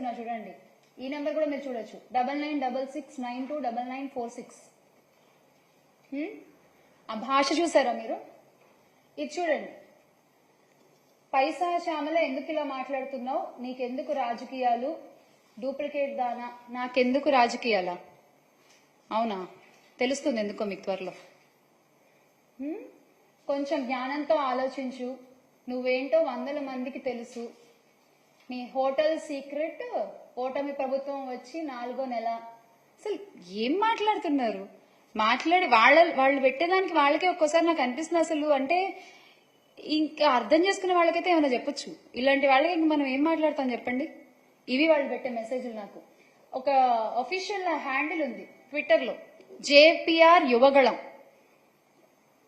చెప్తున్నా చూడండి. ఈ నెంబర్ కూడా మీరు చూడొచ్చు. Double nine double six nine two double nine four six ఆ భాష చూసారా మీరు? ఇది చూడండి. పైసా శ్యామల ఎందుకు ఇలా మాట్లాడుతున్నావు? నీకెందుకు రాజకీయాలు? డూప్లికేట్ దానా? నాకెందుకు రాజకీయాలా? అవునా? తెలుస్తుంది ఎందుకో మీకు త్వరలో. కొంచెం జ్ఞానంతో ఆలోచించు. నువ్వేంటో వందల మందికి తెలుసు. నీ హోటల్ సీక్రెట్ ఓటమి ప్రభుత్వం వచ్చి నాలుగో నెల. అసలు ఏం మాట్లాడుతున్నారు? మాట్లాడి వాళ్ళ వాళ్ళు పెట్టేదానికి వాళ్ళకే ఒక్కోసారి నాకు అనిపిస్తుంది అసలు. అంటే ఇంకా అర్థం చేసుకునే వాళ్ళకైతే ఏమైనా చెప్పొచ్చు? ఇలాంటి వాళ్ళకి ఇంక మనం ఏం మాట్లాడతాం చెప్పండి? ఇవి వాళ్ళు పెట్టే మెసేజ్లు నాకు. ఒక అఫీషియల్ హ్యాండిల్ ఉంది ట్విట్టర్లో జేపీఆర్ యువగళం.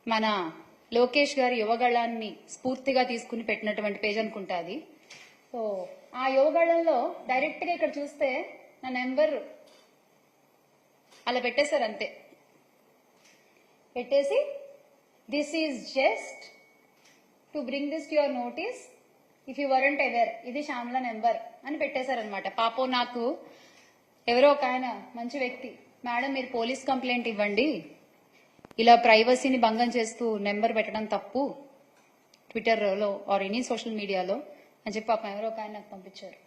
మన లోకేష్ గారి యువగళాన్ని స్ఫూర్తిగా తీసుకుని పెట్టినటువంటి పేజ్ అనుకుంటా అది. సో ఆ యువగళంలో డైరెక్ట్గా ఇక్కడ చూస్తే నా నెంబర్ అలా పెట్టేశారు అంతే. పెట్టేసి this is just to bring this to your notice if you weren't aware ఇది శ్యామల నెంబర్ అని పెట్టేశారనమాట పాపం నాకు ఎవరో ఒక ఆయన మంచి వ్యక్తి. మేడం మీరు పోలీస్ కంప్లైంట్ ఇవ్వండి. ఇలా ప్రైవసీని భంగం చేస్తూ నెంబర్ పెట్టడం తప్పు. ట్విట్టర్లో ఆర్ ఎనీ సోషల్ మీడియాలో అని చెప్పి పాపం ఎవరో ఒక ఆయన నాకు పంపించారు.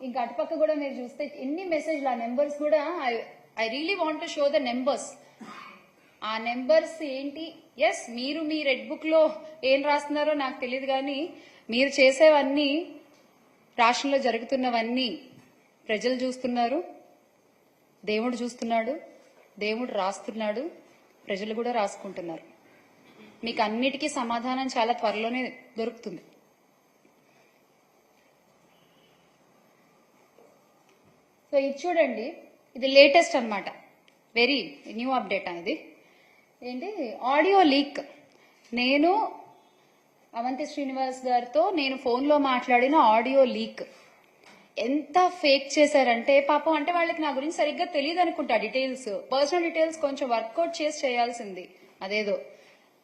ఇంకా అటుపక్క కూడా మీరు చూస్తే ఎన్ని మెసేజ్లు ఆ నెంబర్స్ కూడా I I really want to show the numbers ఆ నెంబర్స్ ఏంటి? ఎస్ మీరు మీ రెడ్ బుక్లో ఏం రాస్తున్నారో నాకు తెలియదు కానీ మీరు చేసేవన్నీ రాష్ట్రంలో జరుగుతున్నవన్నీ ప్రజలు చూస్తున్నారు దేవుడు చూస్తున్నాడు దేవుడు రాస్తున్నాడు ప్రజలు కూడా రాసుకుంటున్నారు. మీకు అన్నిటికీ సమాధానం చాలా త్వరలోనే దొరుకుతుంది. సో ఇది చూడండి ఇది లేటెస్ట్ అనమాట వెరీ న్యూ అప్డేట్ అనేది. ఏంటి? ఆడియో లీక్ నేను అవంతి శ్రీనివాస్ గారితో నేను ఫోన్లో మాట్లాడిన ఆడియో లీక్ ఎంత ఫేక్ చేశారంటే పాపం అంటే వాళ్ళకి నా గురించి సరిగ్గా తెలియదు అనుకుంటా డీటెయిల్స్ పర్సనల్ డీటెయిల్స్ కొంచెం వర్కౌట్ చేసి చేయాల్సింది. అదేదో.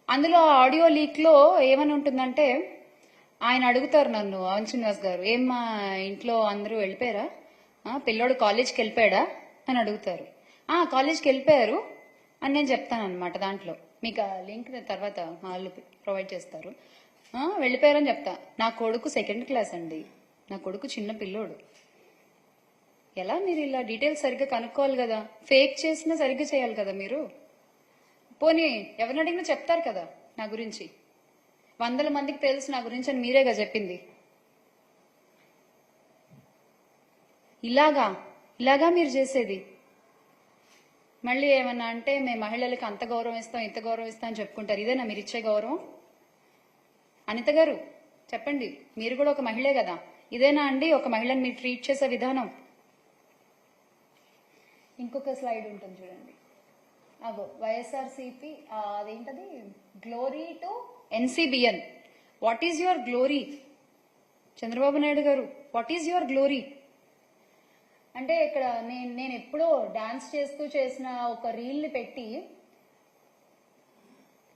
అందులో ఆడియో లీక్లో ఏమని ఉంటుందంటే ఆయన అడుగుతారు నన్ను అవంత్ శ్రీనివాస్ గారు ఏం మా ఇంట్లో అందరూ వెళ్ళిపోయారా? పిల్లోడు కాలేజ్కి వెళ్ళిపోయాడా? అని అడుగుతారు. ఆ కాలేజ్కి వెళ్ళిపోయారు. అని నేను చెప్తాను అనమాట దాంట్లో. మీకు ఆ లింక్ తర్వాత వాళ్ళు ప్రొవైడ్ చేస్తారు. వెళ్ళిపోయారని చెప్తా. నా కొడుకు సెకండ్ క్లాస్ అండి. నా కొడుకు చిన్న పిల్లోడు. ఎలా మీరు ఇలా డీటెయిల్స్ సరిగ్గా కనుక్కోవాలి కదా? ఫేక్ చేసినా సరిగ్గా చేయాలి కదా మీరు? పోనీ ఎవరిని అడిగినా చెప్తారు కదా నా గురించి. వందల మందికి తెలుసు నా గురించి అని మీరేగా చెప్పింది? ఇలాగా ఇలాగా మీరు చేసేది. మళ్ళీ ఏమన్నా అంటే మేము మహిళలకు అంత గౌరవం ఇస్తాం ఇంత గౌరవం ఇస్తాం అని చెప్పుకుంటారు. ఇదేనా మీరు ఇచ్చే గౌరవం? అనిత గారు చెప్పండి. మీరు కూడా ఒక మహిళే కదా. ఇదేనా అండి? ఒక మహిళని మీరు ట్రీట్ చేసే విధానం. ఇంకొక స్లైడ్ ఉంటుంది చూడండి. అగో వైఎస్ఆర్సిపి అదేంటది? Glory to NCBN. What is your glory? Chandrababu Naidu గారు వాట్ ఈజ్ యువర్ గ్లోరీ? అంటే ఇక్కడ నేను నేను ఎప్పుడో డాన్స్ చేస్తూ చేసిన ఒక రీల్ని పెట్టి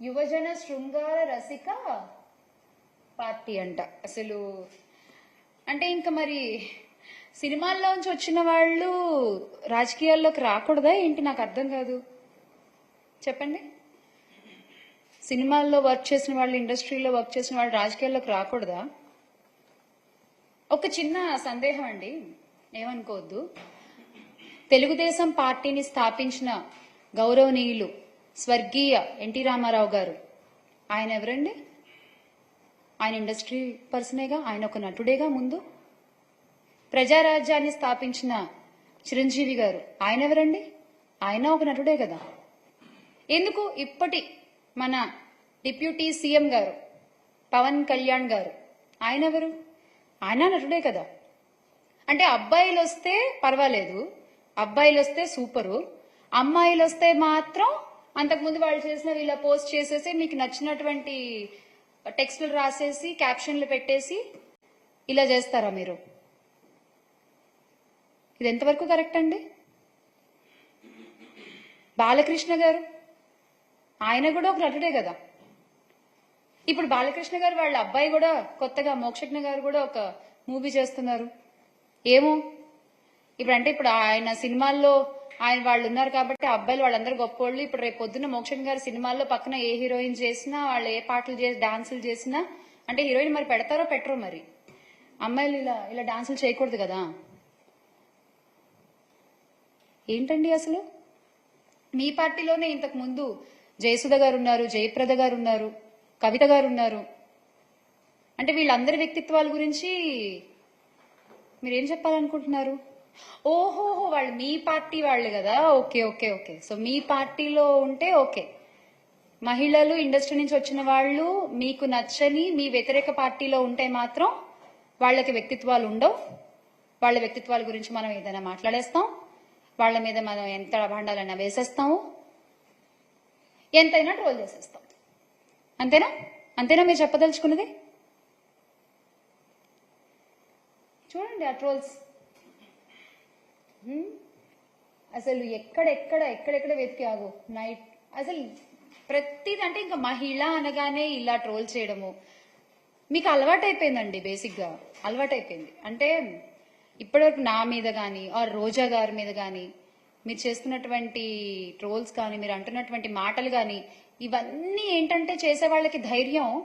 యువజన శృంగార రసిక పార్టీ అంట. అసలు అంటే ఇంకా మరి సినిమాల్లోంచి వచ్చిన వాళ్ళు రాజకీయాల్లోకి రాకూడదా ఏంటి నాకు అర్థం కాదు. చెప్పండి. సినిమాల్లో వర్క్ చేసిన వాళ్ళు ఇండస్ట్రీలో వర్క్ చేసిన వాళ్ళు రాజకీయాల్లోకి రాకూడదా? ఒక చిన్న సందేహం అండి. ఏమనుకోవద్దు. తెలుగుదేశం పార్టీని స్థాపించిన గౌరవనీయులు స్వర్గీయ ఎన్టీ రామారావు గారు. ఆయన ఎవరండి? ఆయన ఇండస్ట్రీ పర్సనేగా ఆయన ఒక నటుడేగా ముందు? ప్రజారాజ్యాన్ని స్థాపించిన చిరంజీవి గారు. ఆయన ఎవరండి? ఆయన ఒక నటుడే కదా. ఎందుకు ఇప్పటి మన డిప్యూటీ సీఎం గారు పవన్ కళ్యాణ్ గారు? ఆయన ఎవరు? ఆయన నటుడే కదా. అంటే అబ్బాయిలు వస్తే పర్వాలేదు. అబ్బాయిలు వస్తే సూపరు. అమ్మాయిలు వస్తే మాత్రం అంతకుముందు వాళ్ళు చేసినవి ఇలా పోస్ట్ చేసేసి మీకు నచ్చినటువంటి టెక్స్టులు రాసేసి క్యాప్షన్లు పెట్టేసి ఇలా చేస్తారా మీరు? ఇది ఎంతవరకు కరెక్ట్ అండి? బాలకృష్ణ గారు? ఆయన కూడా ఒక నటుడే కదా. ఇప్పుడు బాలకృష్ణ గారు వాళ్ళ అబ్బాయి కూడా కొత్తగా మోక్షజ్ఞ గారు కూడా ఒక మూవీ చేస్తున్నారు. ఏమో? ఇప్పుడు అంటే ఇప్పుడు ఆయన సినిమాల్లో ఆయన వాళ్ళు ఉన్నారు కాబట్టి అబ్బాయిలు వాళ్ళందరూ గొప్పోళ్ళు. ఇప్పుడు రేపు పొద్దున్న మోక్షం గారి సినిమాల్లో పక్కన ఏ హీరోయిన్ చేసినా వాళ్ళు ఏ పాటలు చేసి డాన్సులు చేసినా అంటే హీరోయిన్ మరి పెడతారో పెట్టరో మరి? అమ్మాయిలు ఇలా ఇలా డాన్సులు చేయకూడదు కదా? ఏంటండి అసలు? మీ పార్టీలోనే ఇంతకు ముందు జయసుధ గారు ఉన్నారు జయప్రద గారు ఉన్నారు కవిత గారు ఉన్నారు. అంటే వీళ్ళందరి వ్యక్తిత్వాల గురించి మీరేం చెప్పాలనుకుంటున్నారు? ఓహోహో వాళ్ళు మీ పార్టీ వాళ్ళు కదా. Okay okay okay. సో మీ పార్టీలో ఉంటే ఓకే. మహిళలు ఇండస్ట్రీ నుంచి వచ్చిన వాళ్ళు మీకు నచ్చని మీ వ్యతిరేక పార్టీలో ఉంటే మాత్రం వాళ్ళకి వ్యక్తిత్వాలు ఉండవు. వాళ్ళ వ్యక్తిత్వాల గురించి మనం ఏదైనా మాట్లాడేస్తాం. వాళ్ళ మీద మనం ఎంత భాండాలైనా వేసేస్తాము. ఎంతైనా ట్రోల్ చేసేస్తాం. అంతేనా? అంతేనా మీరు చెప్పదలుచుకున్నది? చూడండి ఆ ట్రోల్స్. అసలు ఎక్కడెక్కడ ఎక్కడెక్కడ వెతికి ఆగు. నైట్. అసలు ప్రతిది అంటే ఇంకా మహిళ అనగానే ఇలా ట్రోల్ చేయడము. మీకు అలవాటైపోయిందండి బేసిక్గా. అలవాటైపోయింది. అంటే ఇప్పటివరకు నా మీద కానీ ఆర్ రోజా గారి మీద కానీ మీరు చేస్తున్నటువంటి ట్రోల్స్ కానీ మీరు అంటున్నటువంటి మాటలు కానీ ఇవన్నీ ఏంటంటే చేసే వాళ్ళకి ధైర్యం.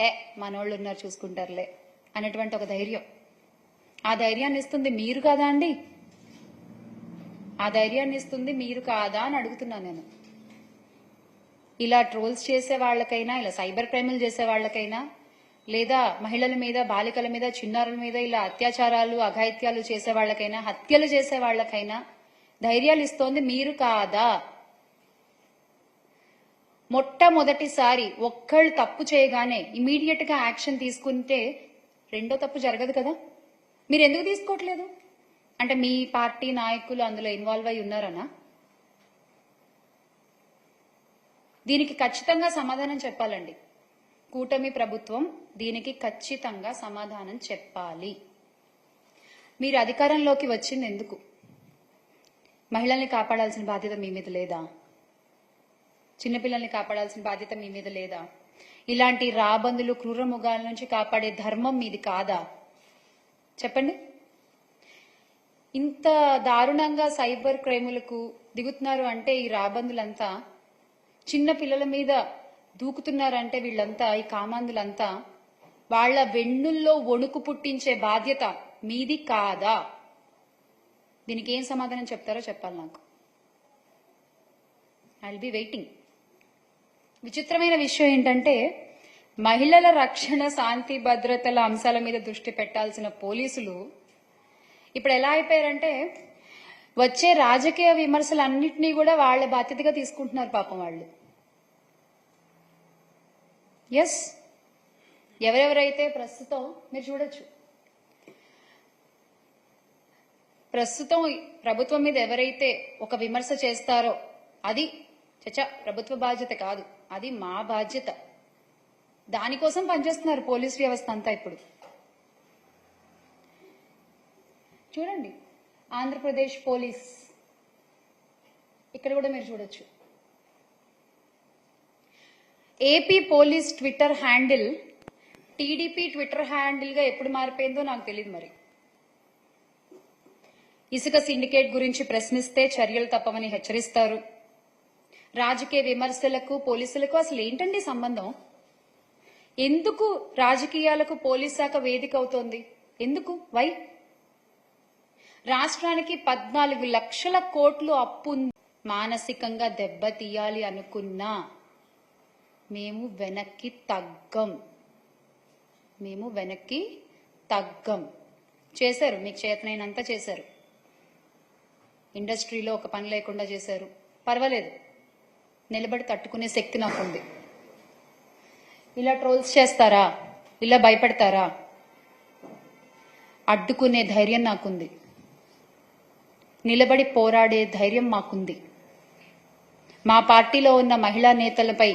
ఏ మనోళ్ళు ఉన్నారు చూసుకుంటారులే అనేటువంటి ఒక ధైర్యం. ఆ ధైర్యాన్ని ఇస్తుంది మీరు కాదా అండి? ఆ ధైర్యాన్ని ఇస్తుంది మీరు కాదా అని అడుగుతున్నాను నేను. ఇలా ట్రోల్స్ చేసే వాళ్ళకైనా ఇలా సైబర్ క్రైములు చేసే వాళ్ళకైనా లేదా మహిళల మీద బాలికల మీద చిన్నారుల మీద ఇలా అత్యాచారాలు అఘాయిత్యాలు చేసే వాళ్ళకైనా హత్యలు చేసే వాళ్ళకైనా ధైర్యాలు ఇస్తోంది మీరు కాదా? మొట్టమొదటిసారి ఒక్కళ్ళు తప్పు చేయగానే ఇమీడియట్గా యాక్షన్ తీసుకుంటే రెండో తప్పు జరగదు కదా? మీరు ఎందుకు తీసుకోవట్లేదు? అంటే మీ పార్టీ నాయకులు అందులో ఇన్వాల్వ్ అయి ఉన్నారనా? దీనికి ఖచ్చితంగా సమాధానం చెప్పాలండి. కూటమి ప్రభుత్వం దీనికి ఖచ్చితంగా సమాధానం చెప్పాలి. మీరు అధికారంలోకి వచ్చింది ఎందుకు? మహిళల్ని కాపాడాల్సిన బాధ్యత మీ మీద లేదా? చిన్నపిల్లల్ని కాపాడాల్సిన బాధ్యత మీ మీద లేదా? ఇలాంటి రాబందులు క్రూరముగాల నుంచి కాపాడే ధర్మం మీది కాదా? చెప్పండి. ఇంత దారుణంగా సైబర్ క్రైములకు దిగుతున్నారు అంటే ఈ రాబందులంతా చిన్న పిల్లల మీద దూకుతున్నారంటే వీళ్ళంతా ఈ కామాందులంతా వాళ్ళ వెన్నుల్లో వణుకు పుట్టించే బాధ్యత మీది కాదా? దీనికి ఏం సమాధానం చెప్తారో చెప్పాలి నాకు. ఐ బి వెయిటింగ్ విచిత్రమైన విషయం ఏంటంటే మహిళల రక్షణ శాంతి భద్రతల అంశాల మీద దృష్టి పెట్టాల్సిన పోలీసులు ఇప్పుడు ఎలా అయిపోయారంటే వచ్చే రాజకీయ విమర్శలన్నింటినీ కూడా వాళ్ళ బాధ్యతగా తీసుకుంటున్నారు పాపం వాళ్ళు. ఎస్ ఎవరెవరైతే ప్రస్తుతం మీరు చూడొచ్చు. ప్రస్తుతం ప్రభుత్వం మీద ఎవరైతే ఒక విమర్శ చేస్తారో అది చచ్చా ప్రభుత్వ బాధ్యత కాదు. అది మా బాధ్యత. దానికోసం పనిచేస్తున్నారు పోలీస్ వ్యవస్థ అంతా ఇప్పుడు. చూడండి ఆంధ్రప్రదేశ్ పోలీస్. ఇక్కడ కూడా మీరు చూడొచ్చు. AP police Twitter handle TDP Twitter హ్యాండిల్గా ఎప్పుడు మారిపోయిందో నాకు తెలియదు మరి. ఇసుక సిండికేట్ గురించి ప్రశ్నిస్తే చర్యలు తప్పవని హెచ్చరిస్తారు. రాజకీయ విమర్శలకు పోలీసులకు అసలు ఏంటండి సంబంధం? ఎందుకు రాజకీయాలకు పోలీస్ శాఖ వేదిక అవుతోంది ఎందుకు? వై? రాష్ట్రానికి పద్నాలుగు లక్షల కోట్లు అప్పు మానసికంగా దెబ్బతీయాలి అనుకున్నా మేము వెనక్కి తగ్గం. మేము వెనక్కి తగ్గం. చేశారు మీకు చేతనైనంత చేశారు. ఇండస్ట్రీలో ఒక పని లేకుండా చేశారు. పర్వాలేదు. నిలబడి తట్టుకునే శక్తి నాకుంది. ఇలా ట్రోల్స్ చేస్తారా? ఇలా భయపడతారా? అడ్డుకునే ధైర్యం నాకుంది. నిలబడి పోరాడే ధైర్యం మాకుంది. మా పార్టీలో ఉన్న మహిళా నేతలపై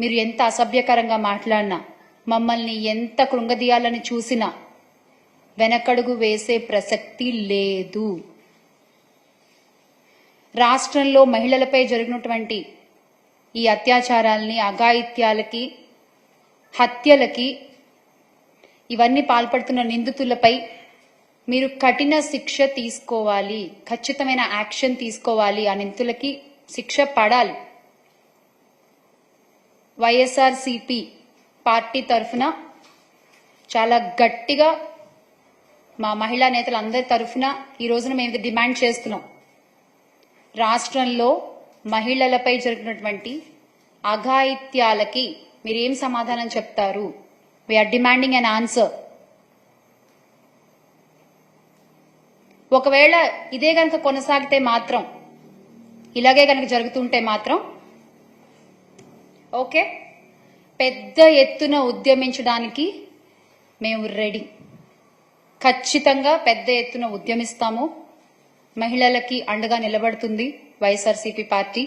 మీరు ఎంత అసభ్యకరంగా మాట్లాడినా మమ్మల్ని ఎంత కృంగదీయాలని చూసినా వెనకడుగు వేసే ప్రసక్తి లేదు. రాష్ట్రంలో మహిళలపై జరిగినటువంటి ఈ అత్యాచారాల్ని అఘాయిత్యాలకి హత్యలకి ఇవన్నీ పాల్పడుతున్న నిందితులపై మీరు కఠిన శిక్ష తీసుకోవాలి ఖచ్చితమైన యాక్షన్ తీసుకోవాలి ఆ నిందితులకి శిక్ష పడాలి. వైఎస్ఆర్ సిపి పార్టీ తరఫున చాలా గట్టిగా మా మహిళా నేతలు అందరి తరఫున ఈ రోజున మేము ఇది డిమాండ్ చేస్తున్నాం. రాష్ట్రంలో మహిళలపై జరిగినటువంటి అఘాయిత్యాలకి మీరు ఏం సమాధానం చెప్తారు? వీఆర్ డిమాండింగ్ అన్ ఆన్సర్ ఒకవేళ ఇదే కనుక కొనసాగితే మాత్రం ఇలాగే కనుక జరుగుతుంటే మాత్రం ఓకే? పెద్ద ఎత్తున ఉద్యమించడానికి మేము రెడీ ఖచ్చితంగా పెద్ద ఎత్తున ఉద్యమిస్తాము. మహిళలకి అండగా నిలబడుతుంది వైఎస్ఆర్సీపీ పార్టీ.